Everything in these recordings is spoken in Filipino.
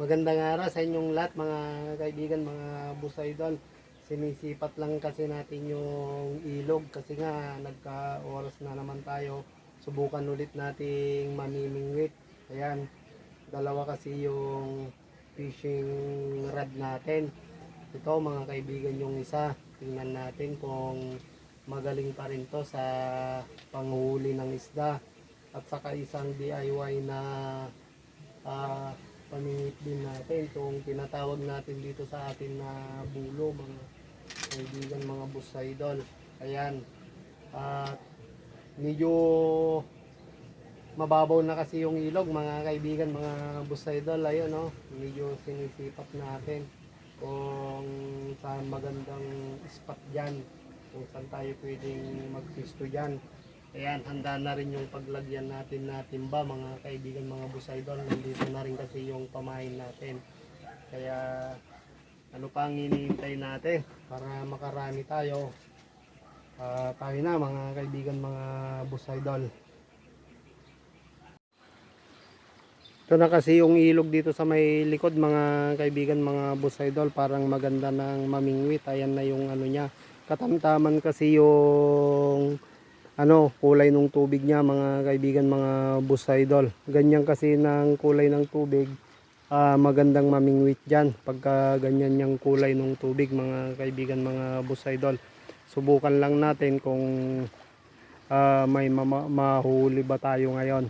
Magandang araw sa inyong lahat mga kaibigan, mga bus idol. Sinisipat lang kasi natin yung ilog kasi nga nagka-oras na naman tayo. Subukan ulit nating mamimingwit. Ayan, dalawa kasi yung fishing rod natin. Ito mga kaibigan yung isa. Tingnan natin kung magaling pa rin to sa panghuli ng isda. At saka isang DIY na ah pamingit din natin itong tinatawag natin dito sa atin na bulo mga kaibigan mga bus idol ayan. At medyo mababaw na kasi yung ilog mga kaibigan mga bus idol ayun no? Medyo sinisipat natin kung saan magandang spot dyan kung saan tayo pwedeng magpisto dyan Ayan, handa na rin yung paglagyan natin na timba mga kaibigan, mga bus idol. Nandito na rin kasi yung pamain natin. Kaya ano pa ang hinihintay natin para makarami tayo. Ah, tayo na mga kaibigan, mga bus idol. Ito na kasi yung ilog dito sa may likod mga kaibigan, mga bus idol. Parang maganda ng mamingwit. Ayan na yung ano niya. Katamtaman kasi yung ano, kulay ng tubig niya mga kaibigan, mga bus idol. Ganyan kasi ng kulay ng tubig, ah, magandang mamingwit dyan. Pagka ganyan yung kulay ng tubig mga kaibigan, mga bus idol. Subukan lang natin kung ah, may mama- mahuli ba tayo ngayon.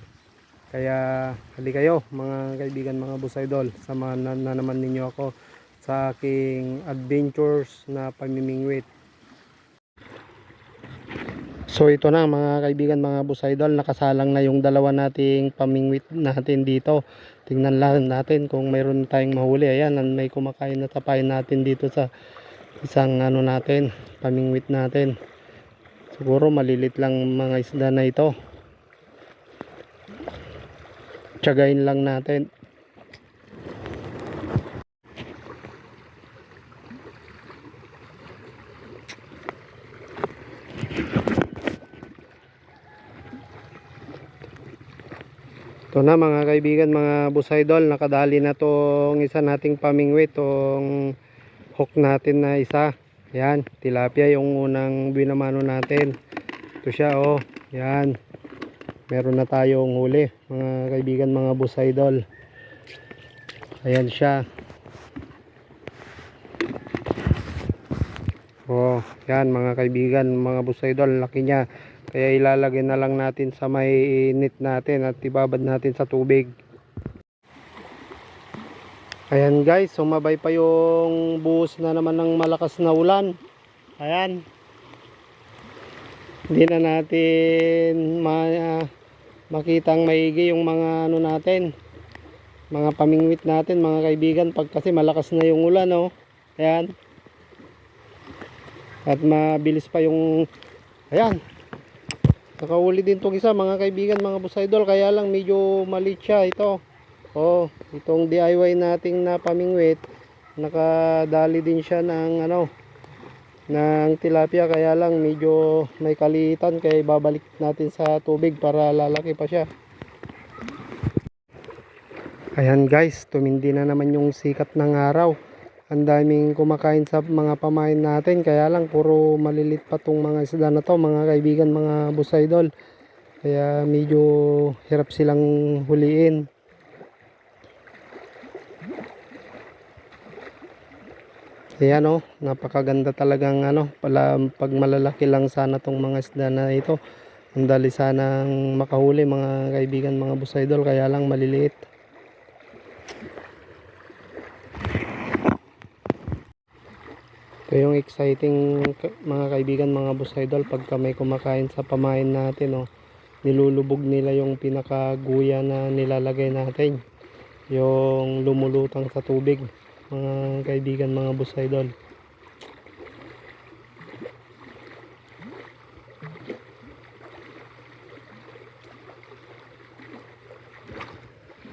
Kaya hali kayo mga kaibigan, mga bus idol. Samahan na, na naman ninyo ako sa aking adventures na pamimingwit. So ito na mga kaibigan mga bus idol nakasalang na yung dalawa nating pamingwit natin dito. Tingnan lang natin kung mayroon tayong mahuli. Ayan may kumakain na tapayin natin dito sa isang ano natin pamingwit natin. Siguro malilit lang mga isda na ito. Tiyagain lang natin. Ito na mga kaibigan, mga bus idol, nakadali na tong isa nating pamingwit, tong hook natin na isa. Yan, tilapia yung unang binamano natin. Ito siya oh, yan. Meron na tayong huli, mga kaibigan, mga bus idol. Ayan siya. Oh, yan mga kaibigan, mga bus idol, laki niya. Kaya ilalagay na lang natin sa may net natin at ibabad natin sa tubig. Ayan guys, sumabay pa yung buhos na naman ng malakas na ulan. Ayan. Hindi na natin ma makitang maigi yung mga ano natin. Mga pamingwit natin, mga kaibigan, pag kasi malakas na yung ulan, oh. Ayan. At mabilis pa yung Ayan, Nakahuli din tong isa mga kaibigan, mga bus idol. Kaya lang medyo maliit siya ito. Oh, itong DIY nating na pamingwit. Nakadali din siya ng ano ng tilapia kaya lang medyo may kalitan kaya babalik natin sa tubig para lalaki pa siya. Ayan guys, tumindi na naman yung sikat ng araw. Ang daming kumakain sa mga pamain natin kaya lang puro malilit pa tong mga isda na to mga kaibigan mga bus idol. Kaya medyo hirap silang huliin. Ayan oh, napakaganda talagang ano, pala pag malalaki lang sana tong mga isda na ito. Ang dali sanang makahuli mga kaibigan mga bus idol kaya lang maliliit. Ito yung exciting mga kaibigan, mga bus idol pagka may kumakain sa pamain natin, oh, nilulubog nila yung pinakaguya na nilalagay natin. Yung lumulutang sa tubig, mga kaibigan, mga bus idol.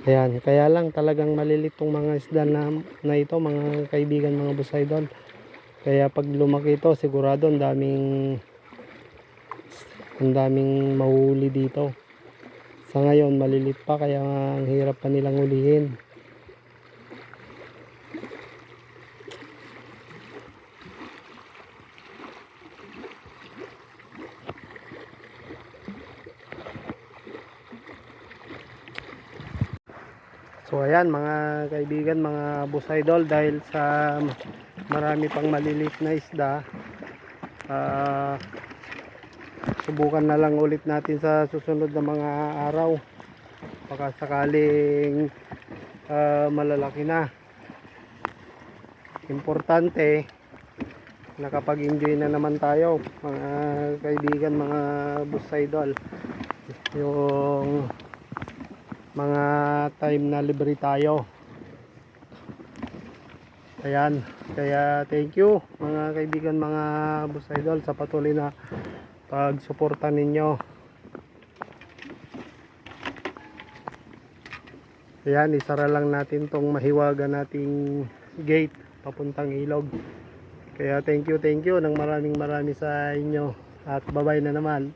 Ayan, kaya lang talagang malilit mga isda na, na ito, mga kaibigan, mga bus idol. Kaya pag lumaki ito, sigurado ang daming ang daming mahuli dito. Sa ngayon, malilit pa kaya ang hirap pa nilang ulihin. So ayan mga kaibigan, mga boss idol dahil sa marami pang malilit na isda ah, subukan na lang ulit natin sa susunod na mga araw. Baka sakaling ah, malalaki na. Importante nakapag-enjoy na naman tayo mga kaibigan mga boss idol. Yung mga time na libre tayo. Ayan kaya thank you mga kaibigan mga boss idol sa patuloy na pagsuporta ninyo. Ayan isara lang natin tong mahiwaga nating gate papuntang ilog. Kaya thank you thank you ng maraming marami sa inyo. At babay na naman